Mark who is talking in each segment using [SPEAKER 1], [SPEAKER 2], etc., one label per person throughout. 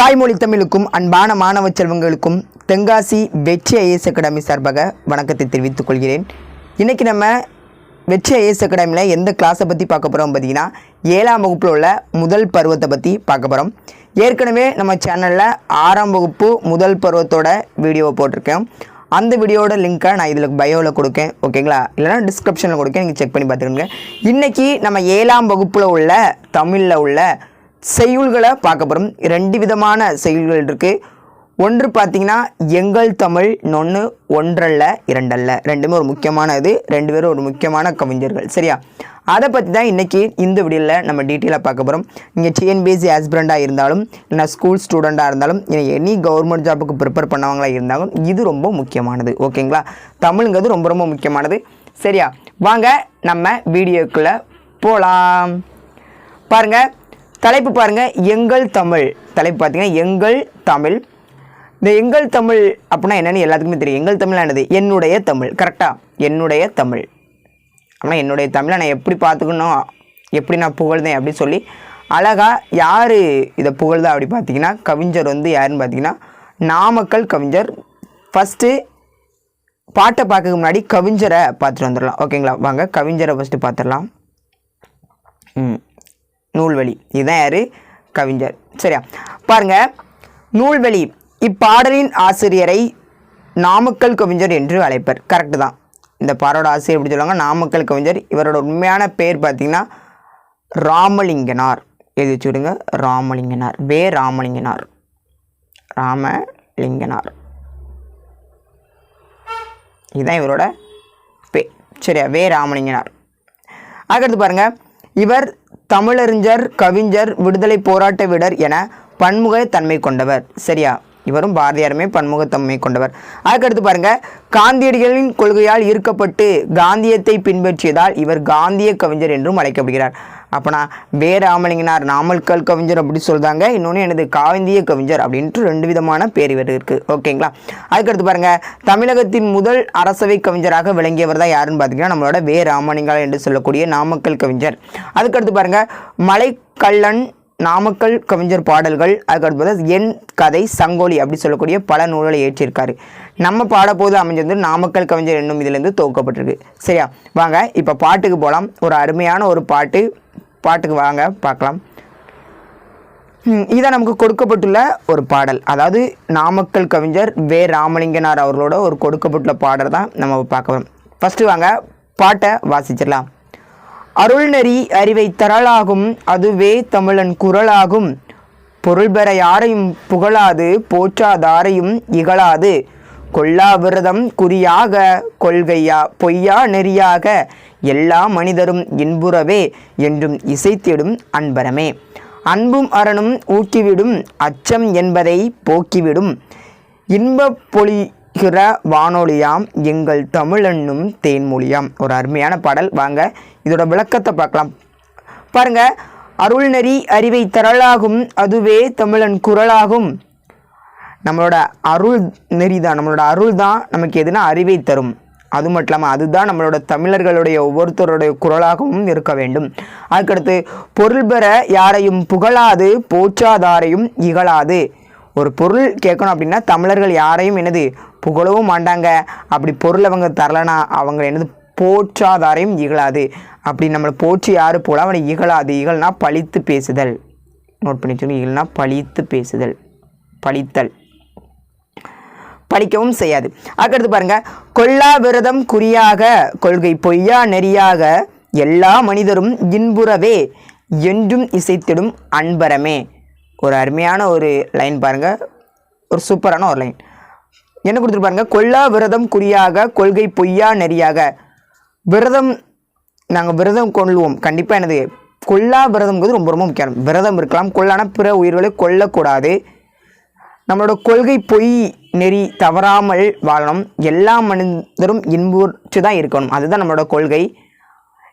[SPEAKER 1] தாய்மொழி தமிழுக்கும் அன்பான மாணவ செல்வங்களுக்கும் தென்காசி வெற்றி ஐஏஎஸ் அகாடமி சார்பாக வணக்கத்தை தெரிவித்துக் கொள்கிறேன். இன்றைக்கி நம்ம வெற்றி ஐஏஎஸ் அகாடமியில் எந்த கிளாஸை பற்றி பார்க்க போகிறோம் பார்த்தீங்கன்னா ஏழாம் வகுப்பில் உள்ள முதல் பருவத்தை பற்றி பார்க்க போகிறோம் ஏற்கனவே நம்ம சேனலில் ஆறாம் வகுப்பு முதல் பருவத்தோட வீடியோவை போட்டிருக்கேன். அந்த வீடியோட லிங்க்கை நான் இதில் பயோவில் கொடுக்கேன். ஓகேங்களா இல்லைனா டிஸ்கிரிப்ஷனில் கொடுக்கேன். நீங்கள் செக் பண்ணி பார்த்துக்கோங்க. இன்றைக்கி நம்ம ஏழாம் வகுப்பில் உள்ள தமிழில் உள்ள செய்யுள்களை பார்க்க போகிறோம் ரெண்டு விதமான செய்யுள்கள் இருக்குது ஒன்று பார்த்தீங்கன்னா எங்கள் தமிழ் நொன்று ஒன்றல்ல இரண்டல்ல. ரெண்டுமே ஒரு முக்கியமானது. ரெண்டு பேரும் ஒரு முக்கியமான கவிஞர்கள். சரியா? அதை பற்றி தான் இன்றைக்கி இந்த வீடியோவில் நம்ம டீட்டெயிலாக பார்க்க போகிறோம் நீங்கள் டிஎன்பிஎஸ்சி ஆஸ்பிரண்டாக இருந்தாலும் இல்லை ஸ்கூல் ஸ்டூடெண்ட்டாக இருந்தாலும் இல்லை எனி கவர்மெண்ட் ஜாபுக்கு ப்ரிப்பேர் பண்ணவங்களா இருந்தாலும் இது ரொம்ப முக்கியமானது. ஓகேங்களா? தமிழுங்கிறது ரொம்ப ரொம்ப முக்கியமானது. சரியா? வாங்க நம்ம வீடியோக்குள்ளே போகலாம் பாருங்கள் தலைப்பு பாருங்கள் எங்கள் தமிழ். தலைப்பு பார்த்தீங்கன்னா எங்கள் தமிழ். இந்த எங்கள் தமிழ் அப்படின்னா என்னென்னு எல்லாத்துக்குமே தெரியும். எங்கள் தமிழானது என்னுடைய தமிழ். கரெக்டாக என்னுடைய தமிழ். அப்படின்னா என்னுடைய தமிழை நான் எப்படி பார்த்துக்கணும்? எப்படி நான் புகழ்ந்தேன் அப்படின்னு சொல்லி அழகாக யார் இதை புகழ்தா அப்படி பார்த்தீங்கன்னா கவிஞர் வந்து யாருன்னு பார்த்தீங்கன்னா நாமக்கல் கவிஞர். ஃபஸ்ட்டு பாட்டை பார்க்க முன்னாடி கவிஞரை பார்த்துட்டு வந்துடலாம். ஓகேங்களா வாங்க கவிஞரை ஃபஸ்ட்டு பார்த்துடலாம். ம். நூல்வழி. இதுதான் யார்? கவிஞர். சரியா? பாருங்க. நூல்வழி. இப்பாடலின் ஆசிரியரை நாமக்கல் கவிஞர் என்று அழைப்பர். கரெக்டு தான். இந்த பாடோட ஆசிரியர் எப்படி சொல்லுவாங்க? நாமக்கல் கவிஞர். இவரோட உண்மையான பேர் பார்த்தீங்கன்னா ராமலிங்கனார். எழுதி வச்சுடுங்க ராமலிங்கனார். வே. ராமலிங்கனார். ராமலிங்கனார். இதுதான் இவரோட பே சரியா? வே. ராமலிங்கனார். அதுக்கடுத்து பாருங்க. இவர் தமிழறிஞர் கவிஞர் விடுதலை போராட்ட வீரர் என பன்முகத்தன்மை கொண்டவர். சரியா? இவரும் பாரதியாருமே பன்முகத்தன்மை கொண்டவர். அதுக்கடுத்து பாருங்க காந்தியடிகளின் கொள்கையால் ஈர்க்கப்பட்டு காந்தியத்தை பின்பற்றியதால் இவர் காந்திய கவிஞர் என்றும் அழைக்கப்படுகிறார். அப்போனா வே ராமலிங்கனார் நாமக்கல் கவிஞர் அப்படி சொல்கிறாங்க இன்னொன்று எனது காந்திய கவிஞர் அப்படின்ட்டு ரெண்டு விதமான பேர் இவர் இருக்குது ஓகேங்களா? அதுக்கடுத்து பாருங்கள் தமிழகத்தின் முதல் அரசவை கவிஞராக விளங்கியவர் தான் யாருன்னு பார்த்தீங்கன்னா நம்மளோட வே ராமலிங்கா என்று சொல்லக்கூடிய நாமக்கல் கவிஞர். அதுக்கடுத்து பாருங்க மலைக்கல்லன் நாமக்கல் கவிஞர் பாடல்கள் அதுக்கடுத்து பார்த்தா என் கதை சங்கோலி அப்படி சொல்லக்கூடிய பல நூல்களை ஏற்றிருக்காரு. நம்ம பாடப்போது அமைஞ்சது நாமக்கல் கவிஞர் என்னும் இதுலேருந்து துவக்கப்பட்டிருக்கு சரியா? வாங்க இப்போ பாட்டுக்கு போகலாம் ஒரு அருமையான ஒரு பாட்டு. பாட்டுக்கு வாங்க பார்க்கலாம். இதுதான் நமக்கு கொடுக்கப்பட்டுள்ள ஒரு பாடல். அதாவது நாமக்கல் கவிஞர் வே. ராமலிங்கனார் அவர்களோட ஒரு கொடுக்கப்பட்டுள்ள பாடல் தான் நம்ம பார்க்கலாம் ஃபஸ்ட்டு வாங்க பாட்டை வாசிச்சிடலாம். அருள்நெறி அறிவை தரலாகும் அதுவே தமிழன் குரலாகும். பொருள்பெற யாரையும் புகழாது போற்றாதாரையும் இகழாது. கொல்லா விரதம் குறியாக கொள்கையா பொய்யா நெறியாக. எல்லா மனிதரும் இன்புறவே என்றும் இசைத்திடும் அன்பரமே. அன்பும் அரணும் ஊக்கிவிடும் அச்சம் என்பதை போக்கிவிடும். இன்பப் பொழிகிற வானொலியாம் எங்கள் தமிழென்னும் தேன்மொழியாம். ஒரு அருமையான பாடல். வாங்க இதோட விளக்கத்தை பார்க்கலாம். பாருங்க அருள்நெறி அறிவை தரலாகும் அதுவே தமிழன் குரலாகும். நம்மளோட அருள் நெறி தான் நம்மளோட அருள் தான் நமக்கு எதுனா அறிவை தரும். அது மட்டும் இல்லாமல் அதுதான் நம்மளோட தமிழர்களுடைய ஒவ்வொருத்தருடைய குரலாகவும் இருக்க வேண்டும். அதுக்கடுத்து பொருள் பெற யாரையும் புகழாது போற்றாதாரையும் இகழாது. ஒரு பொருள் கேட்கணும் அப்படின்னா தமிழர்கள் யாரையும் என்னது புகழவும் மாட்டாங்க. அப்படி பொருள் அவங்க தரலனா அவங்க என்னது போற்றாதாரையும் இகழாது. அப்படி நம்மளை போற்றி யாரு போல அவனை இகழாது. இகழ்னா பழித்து பேசுதல். நோட் பண்ணி வச்சுக்கோங்க. இகழ்னா பழித்து பேசுதல். பழித்தல். படிக்கவும் செய்யாது. அதுக்கடுத்து பாருங்க. கொல்லா விரதம் குறியாக கொள்கை பொய்யா நெறியாக எல்லா மனிதரும் இன்புறவே என்றும் இசைத்திடும் அன்பரமே. ஒரு அருமையான ஒரு லைன் பாருங்க. ஒரு சூப்பரான ஒரு லைன் என்ன கொடுத்துருப்பாருங்க? கொல்லா விரதம் குறியாக கொள்கை பொய்யா நெறியாக. விரதம் நாங்கள் விரதம் கொள்வோம். கண்டிப்பாக என்னது? கொல்லா விரதம்ங்கிறது ரொம்ப ரொம்ப முக்கியம். விரதம் இருக்கலாம். கொல்லான பிற உயிர்களை கொல்லக்கூடாது. நம்மளோட கொள்கை பொய் நெறி தவறாமல் வாழணும். எல்லா மனிதரும் இன்புற்று தான் இருக்கணும். அதுதான் நம்மளோட கொள்கை.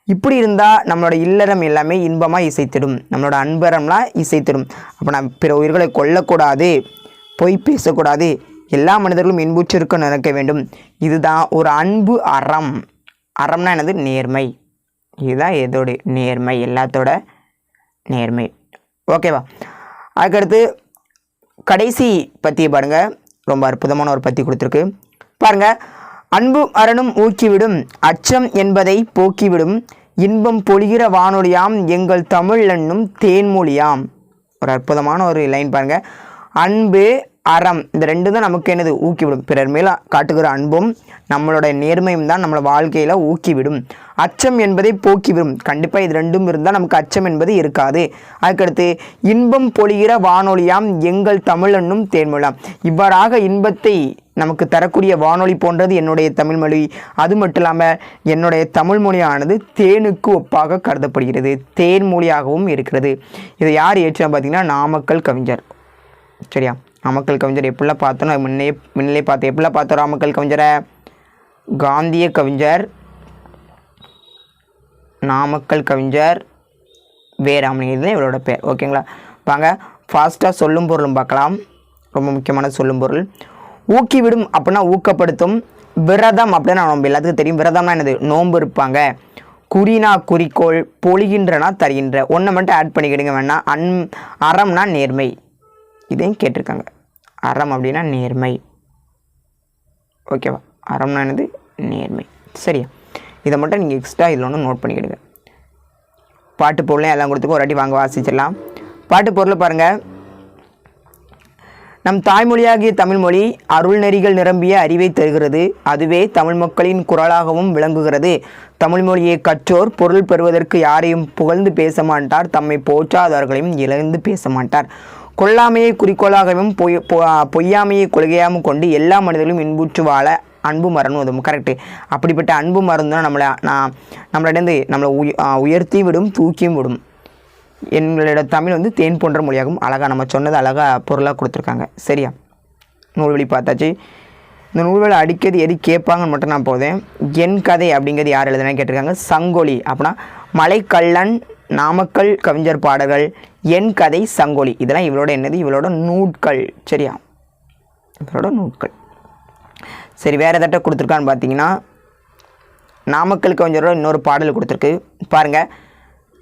[SPEAKER 1] இப்படி இருந்தால் நம்மளோட இல்லறம் எல்லாமே இன்பமாக இசைத்திடும். நம்மளோட அன்பரம்லாம் இசைத்திடும். அப்போ நான் பிற உயிர்களை கொல்லக்கூடாது. பொய் பேசக்கூடாது. எல்லா மனிதர்களும் இன்புற்றிருக்க நினைக்க வேண்டும். இதுதான் ஒரு அன்பு அறம். அறம்னா என்னது? நேர்மை. இதுதான் எதோடைய நேர்மை. எல்லாத்தோட நேர்மை. ஓகேவா? அதுக்கடுத்து கடைசி பத்தியை பாருங்கள் ரொம்ப அற்புதமான ஒரு பத்தி கொடுத்துருக்கு. பாருங்கள் அன்பு அரணும் ஊக்கிவிடும். அச்சம் என்பதை போக்கிவிடும். இன்பம் பொழிகிற வானொலியாம். எங்கள் தமிழ் என்னும் தேன்மொழியாம். ஒரு அற்புதமான ஒரு லைன் பாருங்கள் அன்பு அறம். இந்த ரெண்டு தான் நமக்கு என்னது? ஊக்கிவிடும். பிறர் மேல காட்டுகிற அன்பும் நம்மளோட நேர்மையும் தான் நம்மளோட வாழ்க்கையில் ஊக்கிவிடும். அச்சம் என்பதை போக்கிவிடும். கண்டிப்பாக இது ரெண்டும் இருந்தால் நமக்கு அச்சம் என்பது இருக்காது. அதுக்கடுத்து இன்பம் பொழிகிற வானொலியாம் எங்கள் தமிழன்னும் தேன்மொழியாம் இவ்வாறாக இன்பத்தை நமக்கு தரக்கூடிய வானொலி போன்றது என்னுடைய தமிழ்மொழி அது மட்டும் இல்லாமல் என்னுடைய தமிழ் மொழியானது தேனுக்கு ஒப்பாக கருதப்படுகிறது. தேன் மொழியாகவும் இருக்கிறது. இதை யார் ஏற்றினா பார்த்தீங்கன்னா நாமக்கல் கவிஞர். சரியா? நாமக்கல் கவிஞர் எப்படிலாம் பார்த்தோம் முன்னே முன்னிலே பார்த்து எப்படிலாம் பார்த்தோம் நாமக்கல் கவிஞரை? காந்திய கவிஞர் நாமக்கல் கவிஞர் வேராமணி இதுதான் இவரோட பேர். ஓகேங்களா வாங்க ஃபாஸ்ட்டாக சொல்லும் பொருளும் பார்க்கலாம். ரொம்ப முக்கியமான சொல்லும் பொருள். ஊக்கிவிடும் அப்படின்னா ஊக்கப்படுத்தும். விரதம் அப்படின்னா நம்ம எல்லாத்துக்கும் தெரியும். விரதம்னா என்னது? நோன்பு இருப்பாங்க. குறினா குறிக்கோள் பொழிகின்றனா தருகின்ற. ஒன்றை மட்டும் ஆட் பண்ணிக்கிடுங்க வேணா அன் அறம்னா நேர்மை. இதையும் கேட்டிருக்காங்க. அறம் அப்படின்னா நேர்மை. ஓகேவா? அறம்னா என்னது? நேர்மை. சரியா? இதை மட்டும் நீங்கள் எக்ஸ்ட்ரா இதில் ஒன்று நோட் பண்ணிக்கிடுங்க. பாட்டு பொருளையும் எல்லாம் கொடுத்துக்கு ஒரு வாட்டி வாங்க வாசிச்சிடலாம். பாட்டு பொருளை பாருங்கள் நம் தாய்மொழியாகிய தமிழ்மொழி அருள் நெறிகள் நிரம்பிய அறிவை தருகிறது. அதுவே தமிழ் மக்களின் குரலாகவும் விளங்குகிறது. தமிழ்மொழியை கற்றோர் பொருள் பெறுவதற்கு யாரையும் புகழ்ந்து பேச மாட்டார். தம்மை போற்றாதவர்களையும் இழந்து பேச மாட்டார். கொல்லாமையை குறிக்கோளாகவும் பொய் பொ- பொய்யாமையை கொள்கையாகவும் கொண்டு எல்லா மனிதர்களும் இன்புற்று வாழ அன்பு மரணும் உதவும் கரெக்டு அப்படிப்பட்ட அன்பு மருந்து தான் நம்மளை நான் நம்மளிடந்து நம்மளை உய உயர்த்தி விடும் தூக்கியும் விடும். எங்களோட தமிழ் வந்து தேன் போன்ற மொழியாகும் அழகாக நம்ம சொன்னது அழகாக பொருளாக கொடுத்துருக்காங்க. சரியா? நூல்வழி பார்த்தாச்சு. இந்த நூல்வழி அடிக்கடி எது கேட்பாங்கன்னு மட்டும் நான் போதேன் என் கதை அப்படிங்கிறது யார் எழுதுனா கேட்டிருக்காங்க. சங்கொலி அப்படின்னா மலைக்கல்லன் நாமக்கல் கவிஞர் பாடல்கள் என் கதை சங்கொலி. இதெல்லாம் இவளோட என்னது? இவளோட நூட்கள். சரியா? இவளோட நூட்கள். சரி வேறு எதாட்ட கொடுத்துருக்கான்னு பார்த்தீங்கன்னா நாமக்கல் கவிஞரோட இன்னொரு பாடல் கொடுத்துருக்கு. பாருங்கள்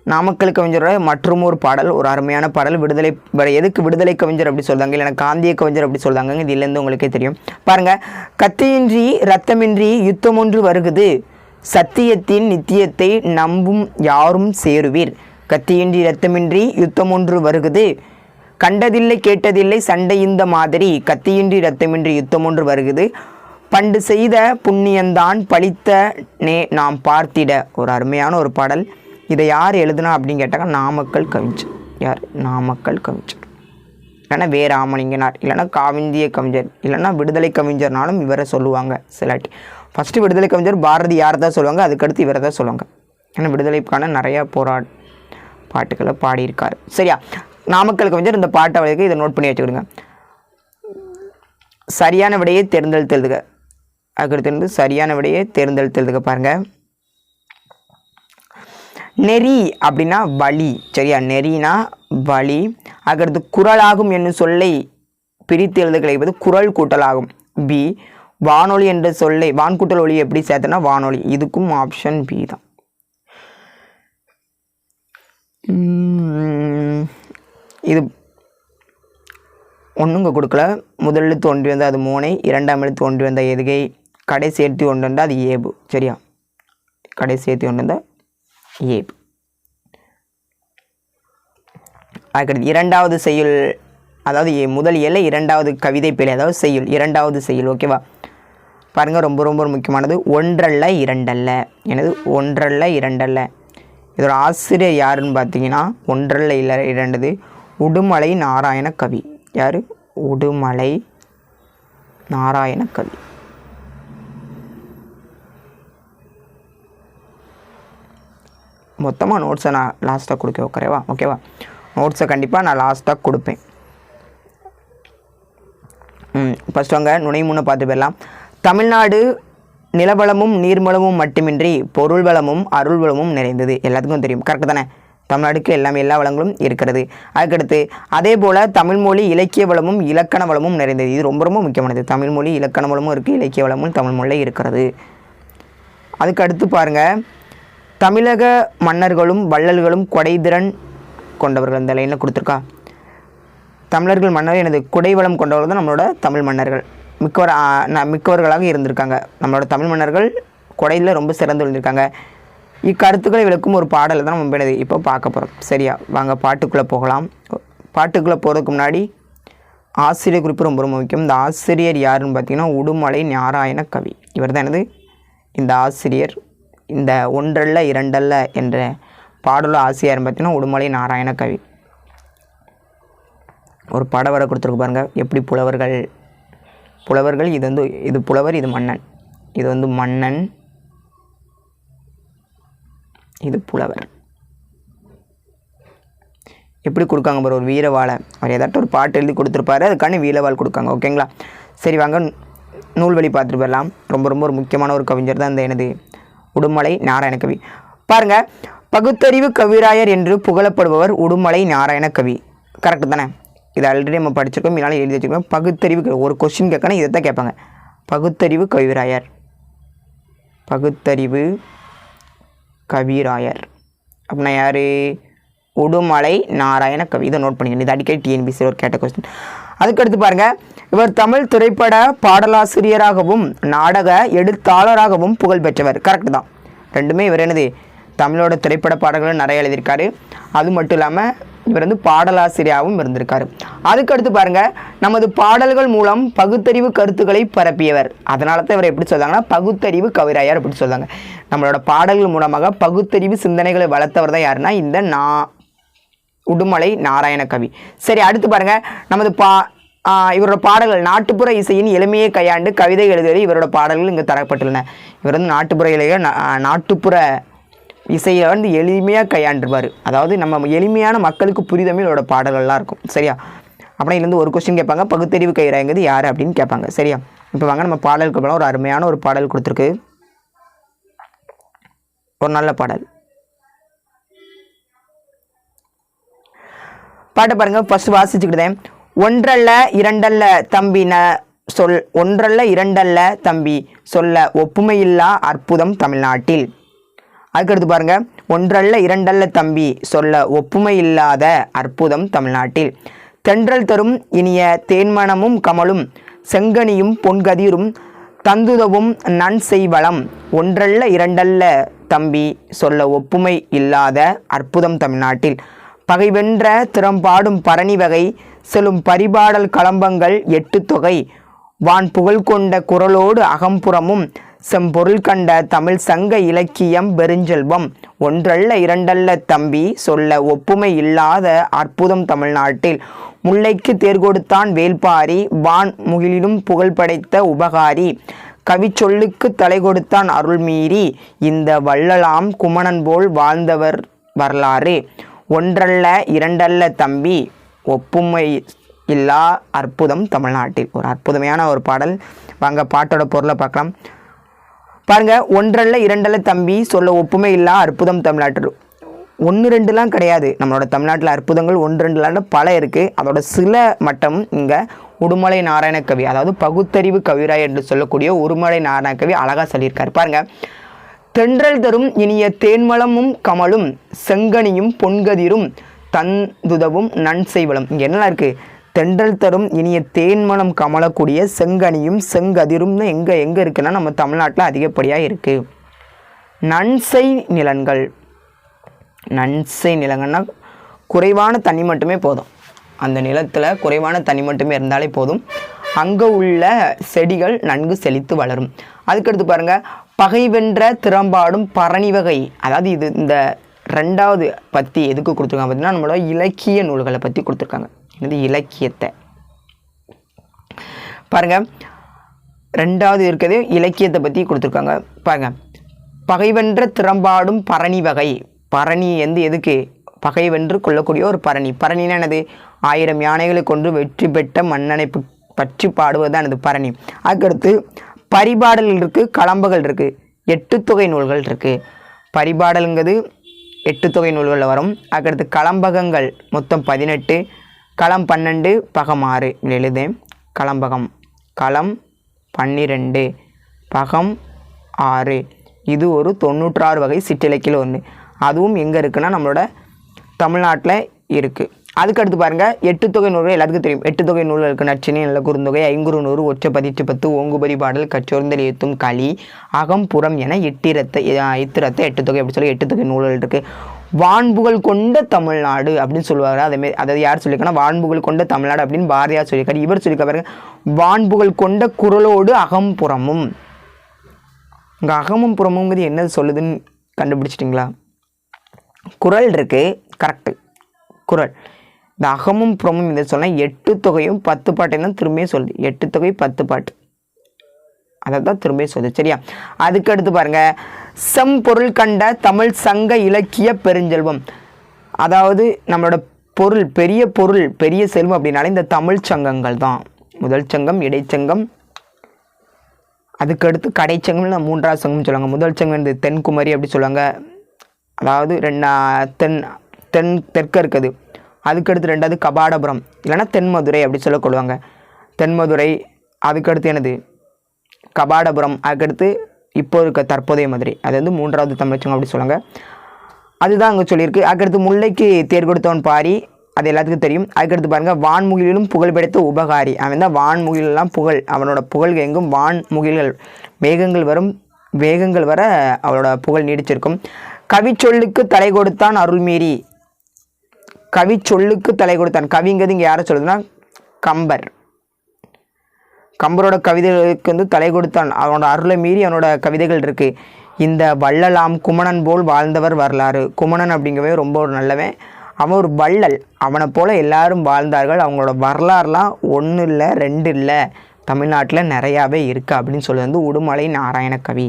[SPEAKER 1] நாமக்கல் கவிஞரோட மற்றும் ஒரு பாடல் ஒரு அருமையான பாடல். விடுதலை எதுக்கு விடுதலை கவிஞர் அப்படி சொல்கிறாங்க இல்லைன்னா காந்திய கவிஞர் அப்படி சொல்கிறாங்க இதுலேருந்து உங்களுக்கே தெரியும். பாருங்கள் கத்தியின்றி ரத்தமின்றி யுத்தம் ஒன்று வருகுது. சத்தியத்தின் நித்தியத்தை நம்பும் யாரும் சேருவீர். கத்தியின்றி ரத்தமின்றி யுத்தம் ஒன்று வருகுது. கண்டதில்லை கேட்டதில்லை சண்டை இந்த மாதிரி கத்தியின்றி ரத்தமின்றி யுத்தம் ஒன்று வருகுது. பண்டு செய்த புண்ணியந்தான் பழித்த நே நாம் பார்த்திட. ஒரு அருமையான ஒரு பாடல். இதை யார் எழுதுனா அப்படின்னு கேட்டாங்க நாமக்கல் கவிஞர். யார்? நாமக்கல் கவிஞர். இல்லைன்னா வே ராமலிங்கனார். இல்லைன்னா காவிந்திய கவிஞர். இல்லைன்னா விடுதலை கவிஞர்னாலும் இவரை சொல்லுவாங்க சிலாட்டி ஃபஸ்ட்டு விடுதலை கவிஞர் பாரதி யார் தான் சொல்லுவாங்க? அதுக்கடுத்து இவரை தான் சொல்லுவாங்க. ஏன்னா விடுதலைக்கான நிறையா போரா பாட்டுகளை பாடியிருக்கார். சரியா? நாமக்கல் கவிஞர் இந்த பாட்டை வழக்கு இதை நோட் பண்ணி வச்சுக்கிடுங்க. சரியான விடையை தேர்ந்தெடுத்தெழுதுக அதுக்கடுத்து இருந்து சரியான விடையை தேர்ந்தெடுத்தெழுதுக பாருங்க. நெறி அப்படின்னா வழி சரியா? நெறினா வழி அதுக்கடுத்து குரலாகும் என்னும் சொல்லை பிரித்து எழுத கிடைப்பது குரல் கூட்டலாகும். பி வானொலி என்ற சொல்லை வான்கூட்டல் ஒளி எப்படி சேர்த்தனா வானொலி. இதுக்கும் ஆப்ஷன் பி தான். இது ஒன்றுங்க கொடுக்கல. முதலில் தோன்றி வந்த அது மூனை இரண்டாம் எழுத்து தோன்றி வந்த எதுகை கடைசி சேர்த்து ஒன்று வந்தால் அது ஏபு. சரியா? கடைசி சேர்த்து ஒன்று வந்தால் ஏபு. அதுக்கடுத்து இரண்டாவது செய்யுள் அதாவது முதல் எல்லை இரண்டாவது கவிதை பிழை அதாவது செய்யுள் இரண்டாவது செய்யுள் ஓகேவா? பாருங்கள் ரொம்ப ரொம்ப முக்கியமானது. ஒன்றல்ல இரண்டல்ல. எனது ஒன்றல்ல இரண்டல்ல. இதோட ஆசிரியர் யாருன்னு பார்த்தீங்கன்னா ஒன்றல்ல இல்லை இரண்டது. உடுமலை நாராயண கவி. யார்? உடுமலை நாராயண கவி. மொத்தமாக நோட்ஸை நான் லாஸ்ட்டாக கொடுக்க வைக்கிறேவா ஓகேவா நோட்ஸை கண்டிப்பாக நான் லாஸ்ட்டாக கொடுப்பேன். ம் ஃபஸ்ட் வாங்க நுனை முன்ன பார்த்து போயிடலாம். தமிழ்நாடு நிலவளமும் நீர்வளமும் மட்டுமின்றி பொருள் வளமும் அருள் வளமும் நிறைந்தது. எல்லாத்துக்கும் தெரியும். கரெக்டு தானே? தமிழ்நாடுக்கு எல்லாமே எல்லா வளங்களும் இருக்கிறது. அதுக்கடுத்து அதே போல் தமிழ்மொழி இலக்கிய வளமும் இலக்கண வளமும் நிறைந்தது. இது ரொம்ப ரொம்ப முக்கியமானது. தமிழ்மொழி இலக்கண வளமும் இருக்குது இலக்கிய வளமும் தமிழ்மொழியில் இருக்கிறது. அதுக்கு அடுத்து பாருங்க தமிழக மன்னர்களும் வள்ளல்களும் கொடைதிறன் கொண்டவர்கள். இந்த லைனில் கொடுத்துருக்கா? தமிழர்கள் மன்னர் எனது குடைவளம் கொண்டவர்கள் தான் நம்மளோட தமிழ் மன்னர்கள். மிக்கவர் ந- மிக்கவர்களாக இருந்திருக்காங்க. நம்மளோட தமிழ் மன்னர்கள் கொடையில் ரொம்ப சிறந்து விழுந்திருக்காங்க. இக்கருத்துக்களை விளக்கும் ஒரு பாடலை தான் நம்ம என்னது இப்போ பார்க்க போகிறோம் சரியா? வாங்க பாட்டுக்குள்ளே போகலாம். பாட்டுக்குள்ளே போகிறதுக்கு முன்னாடி ஆசிரியர் குறிப்பு ரொம்ப ரொம்ப முக்கியம். இந்த ஆசிரியர் யாருன்னு பார்த்தீங்கன்னா உடுமலை நாராயண கவி. இவர் தான் எனது இந்த ஆசிரியர். இந்த ஒன்றல்ல இரண்டல்ல என்ற பாடல ஆசிரியர் பார்த்தீங்கன்னா உடுமலை நாராயண கவி. ஒரு படம் வர கொடுத்துருக்கு பாருங்கள் எப்படி புலவர்கள் புலவர்கள் இது வந்து இது புலவர் இது மன்னன். இது வந்து மன்னன் இது புலவர். எப்படி கொடுக்காங்க பாரு ஒரு வீரவாளை. அவர் ஏதாட்டும் ஒரு பாட்டு எழுதி கொடுத்துருப்பாரு அதுக்கான வீரவாள் கொடுக்காங்க ஓகேங்களா? சரி வாங்க நூல்வழி பார்த்துட்டு போயிடலாம். ரொம்ப ரொம்ப ஒரு முக்கியமான ஒரு கவிஞர் தான் இந்த எனது உடுமலை நாராயண கவி. பாருங்கள் பகுத்தறிவு கவிராயர் என்று புகழப்படுபவர் உடுமலை நாராயண கவி. கரெக்டு தானே? இது ஆல்ரெடி நம்ம படிச்சிருக்கோம் இதனால் எழுதி வச்சிருக்கோம். பகுத்தறிவு ஒரு கொஸ்டின் கேட்கணும் இதை தான் கேட்பாங்க. பகுத்தறிவு கவிராயர். பகுத்தறிவு கவிராயர். அப்படின்னா யார்? உடுமலை நாராயண கவி. இதை நோட் பண்ணிக்கணும் இது அடிக்கடி டிஎன்பிசி ஒரு கேட்ட கொஸ்டின் அதுக்கடுத்து பாருங்க. இவர் தமிழ் திரைப்பட பாடலாசிரியராகவும் நாடக எழுத்தாளராகவும் புகழ் பெற்றவர். கரெக்ட் தான். ரெண்டுமே இவர் என்னது? தமிழோட திரைப்பட பாடல்களும் நிறைய எழுதியிருக்காரு. அது மட்டும் இல்லாமல் இவர் வந்து பாடலாசிரியராகவும் இருந்திருக்காரு. அதுக்கடுத்து பாருங்கள் நமது பாடல்கள் மூலம் பகுத்தறிவு கருத்துக்களை பரப்பியவர். அதனால தான் இவர் எப்படி சொல்கிறாங்கன்னா பகுத்தறிவு கவிராயர் அப்படி சொல்கிறாங்க நம்மளோட பாடல்கள் மூலமாக பகுத்தறிவு சிந்தனைகளை வளர்த்தவர் தான் யாருன்னா இந்த நா உடுமலை நாராயண கவி. சரி அடுத்து பாருங்கள் நமது பா இவரோட பாடல்கள் நாட்டுப்புற இசையின் எளிமையை கையாண்டு கவிதை எழுதுவது இவரோட பாடல்கள் இங்கே தரப்பட்டுள்ளன. இவர் வந்து நாட்டுப்புற இளைய நாட்டுப்புற இசையை வந்து எளிமையாக கையாண்டுருவார். அதாவது நம்ம எளிமையான மக்களுக்கு புரிதமிழோட இவரோட பாடல்கள்லாம் இருக்கும். சரியா? அப்புறம் இதுலேருந்து ஒரு கொஸ்டின் கேட்பாங்க. பகுத்தறிவு கைராங்கிறது யார் அப்படின்னு கேட்பாங்க. சரியா? இப்போ வாங்க நம்ம பாடலுக்கு போகலாம் ஒரு அருமையான ஒரு பாடல் கொடுத்துருக்கு. ஒரு நல்ல பாடல். பாட்டை பாருங்கள் ஃபர்ஸ்ட் வாசிச்சுக்கிட்டேன் ஒன்றல்ல இரண்டல்ல தம்பி ந சொல் ஒன்றல்ல இரண்டல்ல தம்பி சொல்ல ஒப்புமையில்லா அற்புதம் தமிழ்நாட்டில். அதுக்கடுத்து பாருங்க ஒன்றல்ல இரண்டல்ல தம்பி சொல்ல ஒப்புமை இல்லாத அற்புதம் தமிழ்நாட்டில். தென்றல் தரும் இனிய தேன்மணமும் கமலும் செங்கனியும் பொன்கதிரும் தந்துதவும் நன் செய்வளம் ஒன்றல்ல இரண்டல்ல தம்பி சொல்ல ஒப்புமை இல்லாத அற்புதம் தமிழ்நாட்டில். பகைவென்ற திறம்பாடும் பரணி வகை செல்லும் பரிபாடல் களம்பங்கள் எட்டு தொகை. வான் புகழ் கொண்ட குரலோடு அகம்புறமும் செம்பொருள் கண்ட தமிழ் சங்க இலக்கியம் பெருஞ்செல்வம். ஒன்றல்ல இரண்டல்ல தம்பி சொல்ல ஒப்புமை இல்லாத அற்புதம் தமிழ்நாட்டில். முல்லைக்கு தேர் கொடுத்தான் வேல்பாரி வான் முகிலிலும் புகழ் படைத்த உபகாரி. கவிச்சொல்லுக்கு தலை கொடுத்தான் அருள்மீறி இந்த வள்ளலாம் குமணன் போல் வாழ்ந்தவர் வரலாறு. ஒன்றல்ல இரண்டல்ல தம்பி ஒப்புமை இல்லா அற்புதம் தமிழ்நாட்டில். ஒரு அற்புதமான ஒரு பாடல். வாங்க பாட்டோட பொருளை பார்க்கலாம். பாருங்க ஒன்றல்ல இரண்டல்ல தம்பி சொல்ல ஒப்புமை இல்லா அற்புதம் தமிழ்நாட்டு ஒன்று ரெண்டுலாம் கிடையாது. நம்மளோட தமிழ்நாட்டில் அற்புதங்கள் ஒன்று ரெண்டுலான பல இருக்குது அதோட சில மட்டம் இங்கே உடுமலை நாராயண கவி அதாவது பகுத்தறிவு கவிராய் என்று சொல்லக்கூடிய உடுமலை நாராயண கவி அழகாக சொல்லியிருக்காரு. பாருங்க தென்றல் தரும் இனிய தேன்மலமும் கமலும் செங்கனியும் பொன்கதிரும் தந்துதவும் நன்செய்வளம் இங்கே என்னலாம் இருக்குது தென்றல் தரும் இனிய தேன்மணம் கமலக்கூடிய செங்கனியும் செங்கதிரும்னு எங்கே எங்கே இருக்குன்னா நம்ம தமிழ்நாட்டில் அதிகப்படியாக இருக்குது நன்செய் நிலங்கள். நன்சை நிலங்கள்னா குறைவான தண்ணி மட்டுமே போதும். அந்த நிலத்தில் குறைவான தண்ணி மட்டுமே இருந்தாலே போதும். அங்கே உள்ள செடிகள் நன்கு செழித்து வளரும். அதுக்கடுத்து பாருங்கள் பகை வென்ற திறம்பாடும் பரணி வகை. அதாவது இது இந்த ரெண்டாவது பற்றி எதுக்கு கொடுத்துருக்காங்க பார்த்தீங்கன்னா நம்மளோட இலக்கிய நூல்களை பற்றி கொடுத்துருக்காங்க. இது இலக்கியத்தை. பாருங்க ரெண்டாவது இருக்கிறது இலக்கியத்தை பற்றி கொடுத்துருக்காங்க. பாருங்கள் பகைவென்ற திறம்பாடும் பரணி வகை. பரணி வந்து எதுக்கு? பகைவென்று கொள்ளக்கூடிய ஒரு பரணி. பரணினா என்னது? ஆயிரம் யானைகளை கொண்டு வெற்றி பெற்ற மன்னனை பற்றி பாடுவதுதான் இது பரணி. அதுக்கடுத்து பரிபாடல்கள் இருக்குது களம்புகள் இருக்குது எட்டு தொகை நூல்கள் இருக்குது பரிபாடலுங்கிறது எட்டு தொகை நூல்களில் வரும். அதுக்கடுத்து களம்பகங்கள் மொத்தம் பதினெட்டு. களம் பன்னெண்டு பகம் ஆறு. எழுதேன். களம்பகம் களம் பன்னிரெண்டு பகம் ஆறு. இது ஒரு தொண்ணூற்றாறு வகை சிற்றிலக்கில் ஒன்று. அதுவும் எங்கே இருக்குன்னா நம்மளோட தமிழ்நாட்டில் இருக்குது அதுக்கடுத்து பாருங்கள் பாருங்க எட்டு தொகை நூறு எல்லாத்துக்கும் தெரியும். எட்டு தொகை நூல் இருக்குது நச்சினை நல்ல குறுந்தொகை ஐங்குறு நூறு ஒற்றை பதிற்று பத்து ஓங்குபதி பாடல் கச்சோர்ந்தல் ஏத்தும் களி அகம் புறம் என எட்டிரத்தை இத்திரத்தை எட்டு தொகை அப்படி சொல்லி எட்டு தொகை நூல்கள் இருக்குது வான்புகள் கொண்ட தமிழ்நாடு அப்படின்னு சொல்லுவாங்க. அதேமாரி அதாவது யார் சொல்லியிருக்காங்கன்னா வான்புகள் கொண்ட தமிழ்நாடு அப்படின்னு பாரதியார் சொல்லியிருக்காரு. இவர் சொல்லியிருக்க பாருங்க வான்புகள் கொண்ட குரலோடு அகம்புறமும் இங்கே அகமும் புறமுங்கிறது என்ன சொல்லுதுன்னு கண்டுபிடிச்சிட்டிங்களா? குரல் இருக்கு கரெக்டு குரல். இந்த அகமும் புறமும் இதை சொன்னால் எட்டு தொகையும் பத்து பாட்டையும் தான் திரும்பியும் சொல்லுது. எட்டு தொகை பத்து பாட்டு. அதை தான் திரும்பியும் சொல்லுது. சரியா? அதுக்கு அடுத்து பாருங்க செம்பொருள் கண்ட தமிழ் சங்க இலக்கிய பெருஞ்செல்வம். அதாவது நம்மளோட பொருள் பெரிய பொருள் பெரிய செல்வம் அப்படின்னாலே இந்த தமிழ் சங்கங்கள் தான். முதல் சங்கம் இடைச்சங்கம். அதுக்கடுத்து கடைச்சங்கம்னு மூன்றாவது சங்கம்னு சொல்லுவாங்க. முதல் சங்கம் இந்த தென்குமரி அப்படி சொல்லுவாங்க. அதாவது ரெண்டா தென் தென் தெற்க இருக்குது. அதுக்கடுத்து ரெண்டாவது கபாடபுரம். இல்லைன்னா தென்மதுரை அப்படி சொல்லக்கொள்வாங்க தென்மதுரை அதுக்கடுத்து என்னது? கபாடபுரம் அதுக்கடுத்து இப்போ இருக்க தற்போதைய மதுரை. அது வந்து மூன்றாவது தமிழச்சங்கம் அப்படி சொல்லுவாங்க அதுதான் அங்கே சொல்லியிருக்கு. அதுக்கடுத்து முல்லைக்கு தேர் கொடுத்தவன் பாரி. அது எல்லாத்துக்கும் தெரியும். அதுக்கடுத்து பாருங்கள் வான்முகிலும் புகழ் படைத்த உபகாரி. அவன் தான் வான்முகிலெல்லாம் புகழ். அவனோட புகழ் எங்கும் வான்முகில்கள். மேகங்கள் வரும் வேகங்கள் வர அவளோட புகழ் நீடிச்சிருக்கும். கவிச்சொல்லுக்கு தலை கொடுத்தான் அருள்மீறி கவிச்சொல்லுக்கு தலை கொடுத்தான். கவிங்கிறது இங்கே யாரை சொல்லுதுன்னா கம்பர். கம்பரோட கவிதைகளுக்கு வந்து தலை கொடுத்தான். அவனோட அருளை மீறி அவனோட கவிதைகள் இருக்கு. இந்த வள்ளலாம் குமணன் போல் வாழ்ந்தவர் வரலாறு. குமணன் அப்படிங்கவே ரொம்ப ஒரு நல்லவன். அவன் ஒரு வள்ளல். அவனை போல எல்லாரும் வாழ்ந்தார்கள். அவங்களோட வரலாறுலாம் ஒன்று இல்லை ரெண்டு இல்லை. தமிழ்நாட்டில் நிறையாவே இருக்குது அப்படின்னு சொல்லி வந்து உடுமலை நாராயண கவி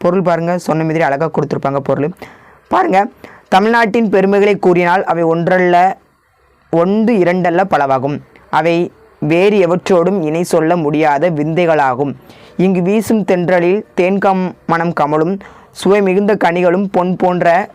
[SPEAKER 1] பொருள் பாருங்கள் சொன்ன மாதிரி அழகாக கொடுத்துருப்பாங்க பொருள். பாருங்கள் தமிழ்நாட்டின் பெருமைகளை கூறினால் அவை ஒன்றல்ல ஒன்று இரண்டல்ல பலவாகும். அவை வேறு எவற்றோடும் இணை சொல்ல முடியாத விந்தைகளாகும். இங்கு வீசும் தென்றலில் தேன்கம் மனம் கமலும் சுவை மிகுந்த கனிகளும் பொன் போன்ற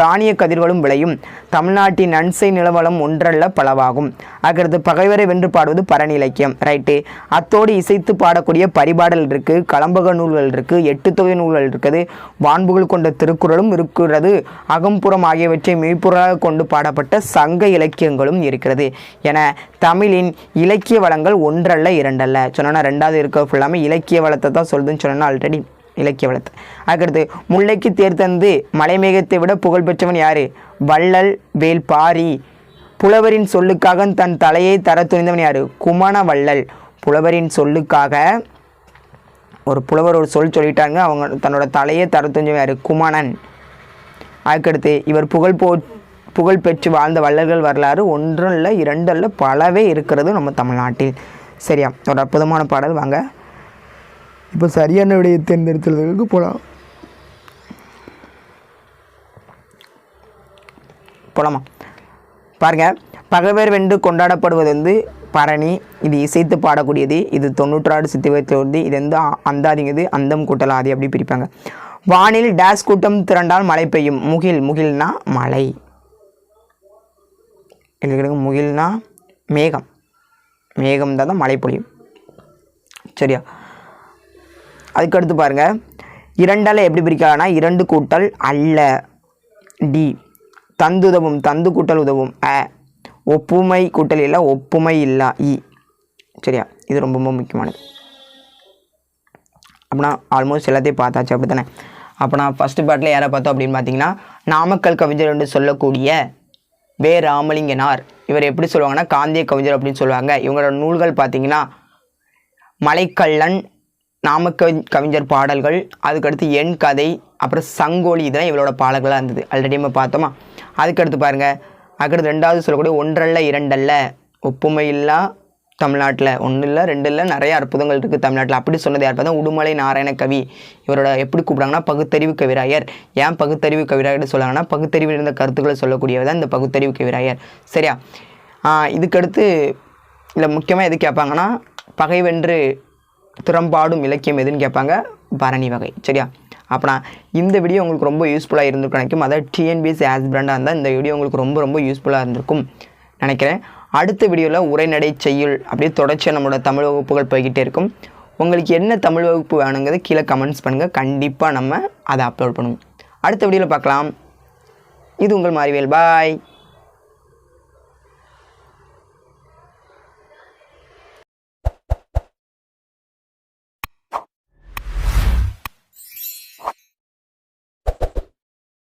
[SPEAKER 1] தானிய கதிர்களும் விளையும். தமிழ்நாட்டின் நன்சை நிலவளம் ஒன்றல்ல பலவாகும். அக்கடுத்து பகைவரை வென்று பாடுவது பரணிலக்கியம் ரைட்டு. அத்தோடு இசைத்து பாடக்கூடிய பரிபாடல் இருக்குது கலம்பக நூல்கள் இருக்குது எட்டு தொகை நூல்கள் இருக்குது. வான்புகள் கொண்ட திருக்குறளும் இருக்கிறது. அகம்புறம் ஆகியவற்றை மெய்ப்பொருளாக கொண்டு பாடப்பட்ட சங்க இலக்கியங்களும் இருக்கிறது. என தமிழின் இலக்கிய வளங்கள் ஒன்றல்ல இரண்டல்ல. சொன்னோன்னா ரெண்டாவது இருக்க ஃபுல்லாமே இலக்கிய வளத்தை தான் சொல்லுதுன்னு சொன்னோன்னா ஆல்ரெடி இலக்கிய வளத்தை அதுக்கடுத்து முல்லைக்கு தேர் தந்து மலைமேகத்தை விட புகழ் பெற்றவன் யாரு? வள்ளல் வேல் பாரி புலவரின் சொல்லுக்காக தன் தலையை தர துணிந்தவன் யாரு? குமண வள்ளல். புலவரின் சொல்லுக்காக ஒரு புலவர் ஒரு சொல் சொல்லிட்டாங்க. அவங்க தன்னோட தலையை தர துணிஞ்சவன் யாரு? குமணன். அதுக்கடுத்து இவர் புகழ் போ புகழ் பெற்று வாழ்ந்த வள்ளல்கள் வரலாறு ஒன்றும் இல்லை இரண்டு இல்லை பலவே இருக்கிறது நம்ம தமிழ்நாட்டில். சரியா? ஒரு அற்புதமான பாடல். வாங்க. இப்போ சரியான விடையை தேர்ந்தெடுத்துறதுக்கு போகலாம் போலாமா? பாருங்க பகவேர் வென்று கொண்டாடப்படுவது வந்து பரணி இது இசைத்து பாடக்கூடியது இது தொண்ணூற்றாறு சித்திவத்தில் வருது இது வந்து அந்தாதிங்கிறது அந்தம் கூட்டலாதி அப்படி பிரிப்பாங்க. வானில் டேஸ் கூட்டம் திரண்டால் மழை பெய்யும். முகில் முகில்னா மழை. எங்களுக்கு முகில்னா மேகம். மேகம் தான் தான் மழை பொழியும். சரியா? அதுக்கடுத்து பாருங்கள் இரண்டால் எப்படி பிரிக்கலாம்னா இரண்டு கூட்டல் அல்ல. டி தந்து உதவும் தந்து கூட்டல் உதவும். அ. ஒப்புமை கூட்டல் இல்லை ஒப்புமை இல்லா. இ. சரியா? இது ரொம்ப ரொம்ப முக்கியமானது. அப்படின்னா ஆல்மோஸ்ட் எல்லாத்தையும் பார்த்தாச்சு அப்படி தானே அப்போ நான் ஃபஸ்ட்டு பாட்டில் யாரை பார்த்தோம் அப்படின்னு பார்த்தீங்கன்னா நாமக்கல் கவிஞர் என்று சொல்லக்கூடிய வே. ராமலிங்கனார். இவர் எப்படி சொல்லுவாங்கன்னா காந்திய கவிஞர் அப்படின்னு சொல்லுவாங்க. இவங்களோட நூல்கள் பார்த்தீங்கன்னா மலைக்கல்லன் நாமக்க கவிஞர் பாடல்கள் அதுக்கடுத்து என் கதை அப்புறம் சங்கோலி இதெல்லாம் இவளோட பாடல்களாக இருந்தது. ஆல்ரெடி நம்ம பார்த்தோமா? அதுக்கடுத்து பாருங்கள் அதுக்கடுத்து ரெண்டாவது சொல்லக்கூடிய ஒன்றல்ல இரண்டல்ல ஒப்புமை இல்லா தமிழ்நாட்டில். ஒன்றும் இல்லை ரெண்டு இல்லை நிறைய அற்புதங்கள் இருக்குது தமிழ்நாட்டில். அப்படி சொன்னது யார் பார்த்தா? உடுமலை நாராயண கவி. இவரோட எப்படி கூப்பிடுறாங்கன்னா பகுத்தறிவு கவிராயர். ஏன் பகுத்தறிவு கவிராயர்னு சொல்லுவாங்கன்னா பகுத்தறிவில் இருந்த கருத்துக்களை சொல்லக்கூடியவர் தான் இந்த பகுத்தறிவு கவிராயர். சரியா? இதுக்கடுத்து இல்லை முக்கியமாக எது கேட்பாங்கன்னா பகைவென்று திறம்பாடும் இலக்கியம் எதுன்னு கேட்பாங்க? பரணி வகை. சரியா? அப்போனா இந்த வீடியோ உங்களுக்கு ரொம்ப யூஸ்ஃபுல்லாக இருந்திருக்கும் நினைக்கும். அதாவது டிஎன்பிஎஸ் ஆஸ்பிரண்டாக இருந்தால் இந்த வீடியோ உங்களுக்கு ரொம்ப ரொம்ப யூஸ்ஃபுல்லாக இருந்திருக்கும் நினைக்கிறேன். அடுத்த வீடியோவில் உரைநடை செய்யுள் அப்படியே தொடர்ச்சியாக நம்மளோட தமிழ் வகுப்புகள் போய்கிட்டே இருக்கும். உங்களுக்கு என்ன தமிழ் வகுப்பு வேணுங்கிறத கீழே கமெண்ட்ஸ் பண்ணுங்கள் கண்டிப்பாக நம்ம அதை அப்லோட் பண்ணுவோம். அடுத்த வீடியோவில் பார்க்கலாம். இது உங்கள் மாறிவேல் பாய்